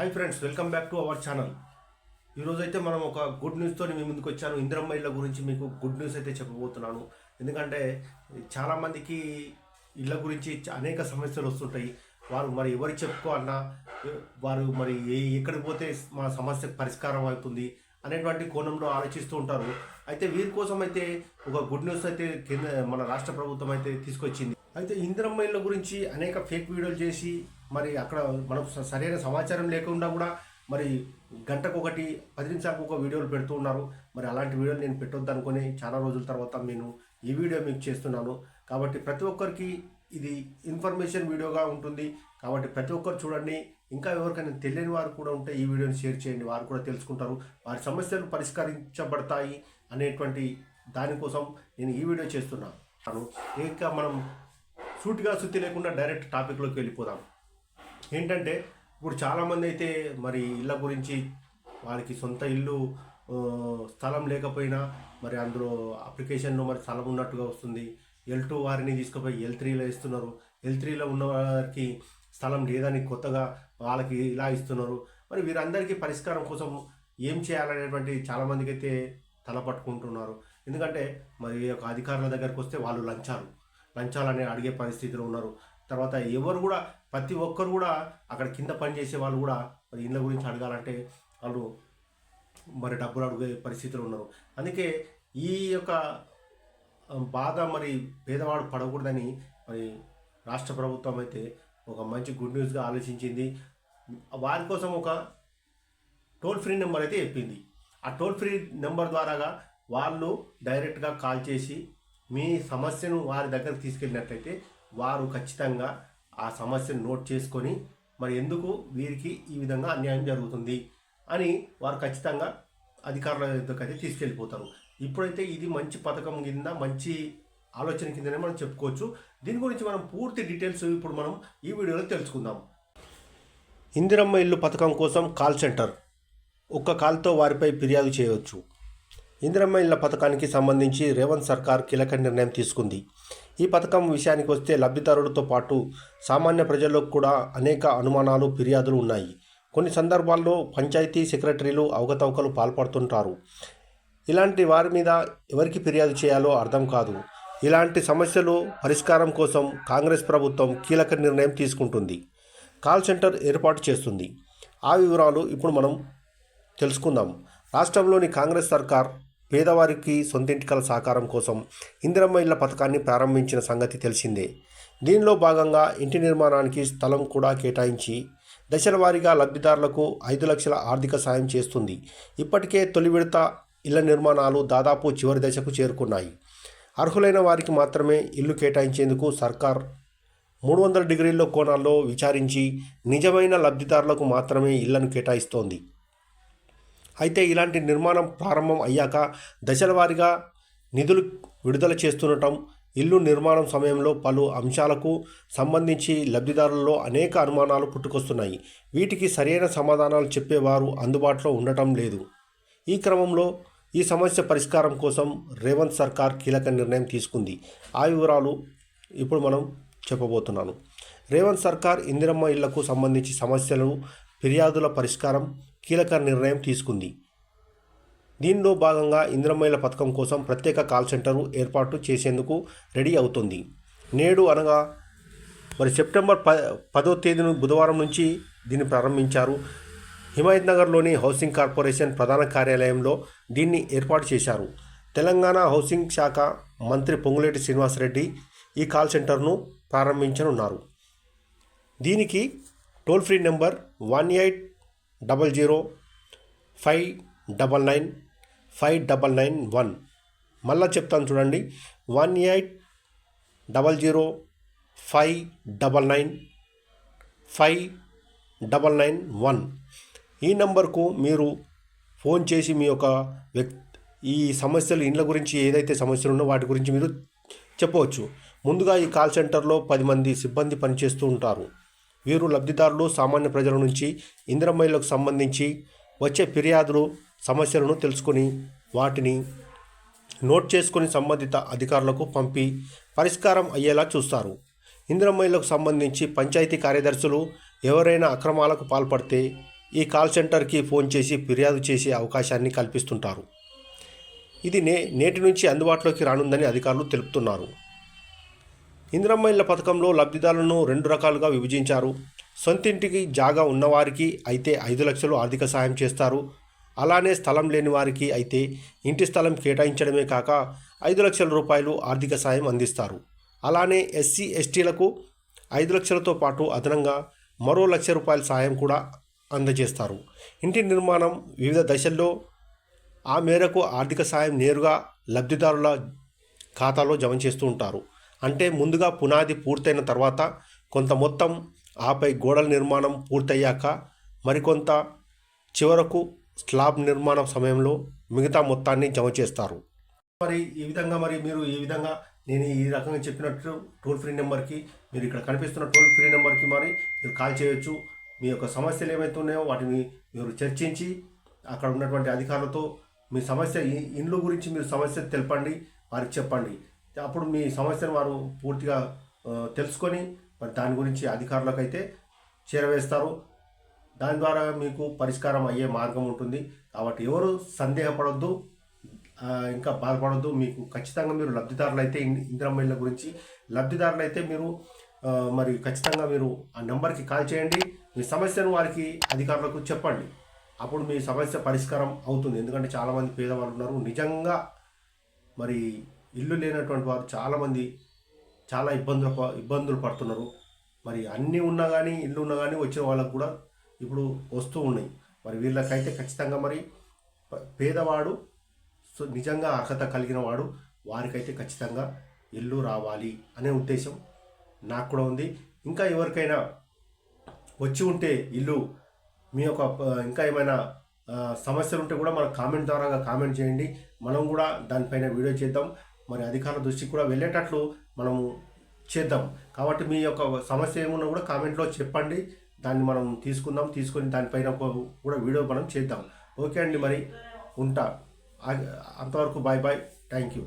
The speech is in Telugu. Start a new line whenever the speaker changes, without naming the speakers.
Hi friends welcome back to our channel ఈరోజు అయితే మనం ఒక గుడ్ న్యూస్తో మీ ముందుకు వచ్చాను. ఇందిరమ్మ ఇళ్ళ గురించి మీకు గుడ్ న్యూస్ అయితే చెప్పబోతున్నాను. ఎందుకంటే చాలామందికి ఇళ్ళ గురించి అనేక సమస్యలు వస్తుంటాయి. వారు మరి ఎవరు చెప్పుకోవాలన్నా వారు మరి ఏ ఎక్కడికి పోతే మా సమస్య పరిష్కారం అవుతుంది అనేటువంటి కోణంలో ఆలోచిస్తూ ఉంటారు. అయితే వీరి కోసం అయితే ఒక గుడ్ న్యూస్ అయితే కేంద్ర మన రాష్ట్ర ప్రభుత్వం అయితే తీసుకొచ్చింది. అయితే ఇందిరమ్మ ఇళ్ళ గురించి అనేక ఫేక్ వీడియోలు చేసి మరి అక్కడ మనకు సరైన సమాచారం లేకుండా కూడా మరి గంటకు ఒకటి పది నిమిషాలకు ఒక వీడియోలు పెడుతూ ఉన్నారు. మరి అలాంటి వీడియోలు నేను పెట్టొద్దు అనుకుని చాలా రోజుల తర్వాత నేను ఈ వీడియో మీకు చేస్తున్నాను. కాబట్టి ప్రతి ఒక్కరికి ఇది ఇన్ఫర్మేషన్ వీడియోగా ఉంటుంది. కాబట్టి ప్రతి ఒక్కరు చూడండి. ఇంకా ఎవరికైనా తెలియని వారు కూడా ఉంటే ఈ వీడియోని షేర్ చేయండి. వారు కూడా తెలుసుకుంటారు. వారి సమస్యలు పరిష్కరించబడతాయి అనేటువంటి దానికోసం నేను ఈ వీడియో చేస్తున్నాను. ఇంకా మనం సూటిగా సుత్తి లేకుండా డైరెక్ట్ టాపిక్లోకి వెళ్ళిపోదాం. ఏంటంటే ఇప్పుడు చాలామంది అయితే మరి ఇళ్ళ గురించి వారికి సొంత ఇల్లు స్థలం లేకపోయినా మరి అందులో అప్లికేషన్లో మరి స్థలం ఉన్నట్టుగా వస్తుంది. ఎల్ టూ వారిని తీసుకుపోయి ఎల్ త్రీలో ఇస్తున్నారు. ఎల్ త్రీలో ఉన్న వారికి స్థలం లేదని కొత్తగా వాళ్ళకి ఇలా ఇస్తున్నారు. మరి వీరందరికీ పరిష్కారం కోసం ఏం చేయాలనేటువంటి చాలామందికి అయితే తల పట్టుకుంటున్నారు. ఎందుకంటే మరి ఈ యొక్క అధికారుల దగ్గరకు వస్తే వాళ్ళు లంచాలు. లంచాలని అడిగే పరిస్థితిలో ఉన్నారు. తర్వాత ఎవరు కూడా ప్రతి ఒక్కరు కూడా అక్కడ కింద పని చేసే వాళ్ళు కూడా మరి ఇండ్ల గురించి అడగాలంటే వాళ్ళు మరి డబ్బులు అడిగే పరిస్థితులు ఉన్నారు. అందుకే ఈ యొక్క బాధ మరి పేదవాడు పడకూడదని మరి రాష్ట్ర ప్రభుత్వం అయితే ఒక మంచి గుడ్ న్యూస్గా ఆలోచించింది. వారి కోసం ఒక టోల్ ఫ్రీ నెంబర్ అయితే చెప్పింది. ఆ టోల్ ఫ్రీ నెంబర్ ద్వారాగా వాళ్ళు డైరెక్ట్గా కాల్ చేసి మీ సమస్యను వారి దగ్గరకు తీసుకెళ్ళినట్లయితే వారు ఖచ్చితంగా ఆ సమస్యను నోట్ చేసుకొని మరి ఎందుకు వీరికి ఈ విధంగా అన్యాయం జరుగుతుంది అని వారు ఖచ్చితంగా అధికారుల అయితే తీసుకెళ్ళిపోతారు. ఇప్పుడైతే ఇది మంచి పథకం కింద మంచి ఆలోచన కిందనే మనం చెప్పుకోవచ్చు. దీని గురించి మనం పూర్తి డీటెయిల్స్ ఇప్పుడు మనం ఈ వీడియోలో తెలుసుకుందాం. ఇందిరమ్మ ఇల్లు పథకం కోసం కాల్ సెంటర్. ఒక్క కాల్తో వారిపై ఫిర్యాదు చేయవచ్చు. ఇందిరమ్మ ఇళ్ళ పథకానికి సంబంధించి రేవంత్ సర్కార్ కీలక నిర్ణయం తీసుకుంది. ఈ పథకం విషయానికి వస్తే లబ్ధిదారులతో పాటు సామాన్య ప్రజల్లో కూడా అనేక అనుమానాలు ఫిర్యాదులు ఉన్నాయి. కొన్ని సందర్భాల్లో పంచాయతీ సెక్రటరీలు అవకతవకలు పాల్పడుతుంటారు. ఇలాంటి వారి మీద ఎవరికి ఫిర్యాదు చేయాలో అర్థం కాదు. ఇలాంటి సమస్యలు పరిష్కారం కోసం కాంగ్రెస్ ప్రభుత్వం కీలక నిర్ణయం తీసుకుంటుంది. కాల్ సెంటర్ ఏర్పాటు చేస్తుంది. ఆ వివరాలు ఇప్పుడు మనం తెలుసుకుందాం. రాష్ట్రంలోని కాంగ్రెస్ సర్కార్ పేదవారికి సొంతింటికల సహకారం కోసం ఇందిరమ్మ ఇళ్ళ పథకాన్ని ప్రారంభించిన సంగతి తెలిసిందే. దీనిలో భాగంగా ఇంటి నిర్మాణానికి స్థలం కూడా కేటాయించి దశల వారీగా లబ్ధిదారులకు ఐదు లక్షల ఆర్థిక సాయం చేస్తుంది. ఇప్పటికే తొలి విడత ఇళ్ళ నిర్మాణాలు దాదాపు చివరి దశకు చేరుకున్నాయి. అర్హులైన వారికి మాత్రమే ఇల్లు కేటాయించేందుకు సర్కార్ మూడు వందల డిగ్రీల కోణాల్లో విచారించి నిజమైన లబ్ధిదారులకు మాత్రమే ఇళ్ళను కేటాయిస్తోంది. అయితే ఇలాంటి నిర్మాణం ప్రారంభం అయ్యాక దశల వారీగా నిధులు విడుదల చేస్తుండటం ఇల్లు నిర్మాణం సమయంలో పలు అంశాలకు సంబంధించి లబ్ధిదారులలో అనేక అనుమానాలు పుట్టుకొస్తున్నాయి. వీటికి సరైన సమాధానాలు చెప్పేవారు అందుబాటులో ఉండటం లేదు. ఈ క్రమంలో ఈ సమస్య పరిష్కారం కోసం రేవంత్ సర్కార్ కీలక నిర్ణయం తీసుకుంది. ఆ వివరాలు ఇప్పుడు మనం చెప్పబోతున్నాను. రేవంత్ సర్కార్ ఇందిరమ్మ ఇళ్ళకు సంబంధించి సమస్యలు ఫిర్యాదుల పరిష్కారం కీలక నిర్ణయం తీసుకుంది. దీనిలో భాగంగా ఇంద్రమహిళ పథకం కోసం ప్రత్యేక కాల్ సెంటర్ ఏర్పాటు చేసేందుకు రెడీ అవుతుంది. నేడు అనగా మరి సెప్టెంబర్ ప పదో తేదీన బుధవారం నుంచి దీన్ని ప్రారంభించారు. హిమాయత్ నగర్లోని హౌసింగ్ కార్పొరేషన్ ప్రధాన కార్యాలయంలో దీన్ని ఏర్పాటు చేశారు. తెలంగాణ హౌసింగ్ శాఖ మంత్రి పొంగులేటి శ్రీనివాసరెడ్డి ఈ కాల్ సెంటర్ను ప్రారంభించనున్నారు. దీనికి toll free number one eight double zero five double nine five double nine one. మళ్ళా చెప్తాను చూడండి. One eight double zero five double nine five double nine one. ఈ నెంబర్కు మీరు ఫోన్ చేసి మీ యొక్క వ్యక్ ఈ సమస్యలు ఇండ్ల గురించి ఏదైతే సమస్యలు ఉన్నో వాటి గురించి మీరు చెప్పవచ్చు. ముందుగా ఈ కాల్ సెంటర్లో పది మంది సిబ్బంది పనిచేస్తూ ఉంటారు. వీరు లబ్ధిదారులు సామాన్య ప్రజల నుంచి ఇంద్రమైలకు సంబంధించి వచ్చే ఫిర్యాదులు సమస్యలను తెలుసుకొని వాటిని నోట్ చేసుకుని సంబంధిత అధికారులకు పంపి పరిష్కారం అయ్యేలా చూస్తారు. ఇంద్రమైలకు సంబంధించి పంచాయతీ కార్యదర్శులు ఎవరైనా అక్రమాలకు పాల్పడితే ఈ కాల్ సెంటర్కి ఫోన్ చేసి ఫిర్యాదు చేసే అవకాశాన్ని కల్పిస్తుంటారు. ఇది నే నేటి నుంచి అందుబాటులోకి రానుందని అధికారులు తెలుపుతున్నారు. ఇందిరమ్మ ఇళ్ళ పథకంలో లబ్ధిదారులను రెండు రకాలుగా విభజించారు. సొంతింటికి జాగా ఉన్నవారికి అయితే ఐదు లక్షలు ఆర్థిక సాయం చేస్తారు. అలానే స్థలం లేని వారికి అయితే ఇంటి స్థలం కేటాయించడమే కాక ఐదు లక్షల రూపాయలు ఆర్థిక సాయం అందిస్తారు. అలానే ఎస్సీ ఎస్టీలకు ఐదు లక్షలతో పాటు అదనంగా మరో లక్ష రూపాయల సాయం కూడా అందజేస్తారు. ఇంటి నిర్మాణం వివిధ దశల్లో ఆ మేరకు ఆర్థిక సాయం నేరుగా లబ్ధిదారుల ఖాతాలో జమ చేస్తూ ఉంటారు. అంటే ముందుగా పునాది పూర్తయిన తర్వాత కొంత మొత్తం ఆపై గోడల నిర్మాణం పూర్తయ్యాక మరికొంత చివరకు స్లాబ్ నిర్మాణం సమయంలో మిగతా మొత్తాన్ని జమ చేస్తారు. మరి ఈ విధంగా మరి మీరు ఈ విధంగా నేను ఈ రకంగా చెప్పినట్టు టోల్ ఫ్రీ నెంబర్కి మీరు ఇక్కడ కనిపిస్తున్న టోల్ ఫ్రీ నెంబర్కి మరి మీరు కాల్ చేయొచ్చు. మీ యొక్క సమస్యలు ఏమైతే ఉన్నాయో వాటిని మీరు చర్చించి అక్కడ ఉన్నటువంటి అధికారులతో మీ సమస్య ఇండ్లు గురించి మీరు సమస్య తెలపండి వారికి చెప్పండి. అప్పుడు మీ సమస్యను వారు పూర్తిగా తెలుసుకొని మరి దాని గురించి అధికారులకు అయితే చేరవేస్తారు. దాని ద్వారా మీకు పరిష్కారం అయ్యే మార్గం ఉంటుంది. కాబట్టి ఎవరు సందేహపడొద్దు ఇంకా బాధపడొద్దు. మీకు ఖచ్చితంగా మీరు లబ్ధిదారులు అయితే ఇన్- ఇందిరమ్మ ఇళ్ళ గురించి లబ్ధిదారులు అయితే మీరు మరి ఖచ్చితంగా మీరు ఆ నెంబర్కి కాల్ చేయండి. మీ సమస్యను వారికి అధికారులకు చెప్పండి. అప్పుడు మీ సమస్య పరిష్కారం అవుతుంది. ఎందుకంటే చాలామంది పేదవాళ్ళు ఉన్నారు. నిజంగా మరి ఇల్లు లేనటువంటి వారు చాలామంది చాలా ఇబ్బందులు ప- ఇబ్బందులు పడుతున్నారు. మరి అన్నీ ఉన్నా కానీ ఇల్లు ఉన్నా కానీ వచ్చిన వాళ్ళకు కూడా ఇప్పుడు వస్తూ ఉన్నాయి. మరి వీళ్ళకైతే ఖచ్చితంగా మరి పేదవాడు సో నిజంగా అర్హత కలిగిన వాడు వారికైతే ఖచ్చితంగా ఇల్లు రావాలి అనే ఉద్దేశం నాకు కూడా ఉంది. ఇంకా ఎవరికైనా వచ్చి ఉంటే ఇల్లు మీ యొక్క ఇంకా ఏమైనా సమస్యలు ఉంటే కూడా మన కామెంట్ ద్వారా కామెంట్ చేయండి. మనం కూడా దానిపైన వీడియో చేద్దాం. మరి అధికారుల దృష్టికి కూడా వెళ్ళేటట్లు మనము చేద్దాం. కాబట్టి మీ యొక్క సమస్య ఏమున్నా కూడా కామెంట్లో చెప్పండి. దాన్ని మనం తీసుకుందాం తీసుకొని దానిపైన ఒక- కూడా వీడియో మనం చేద్దాం. ఓకే అండి మరి. ఉంటా. అంతవరకు బాయ్ బాయ్. Thank you.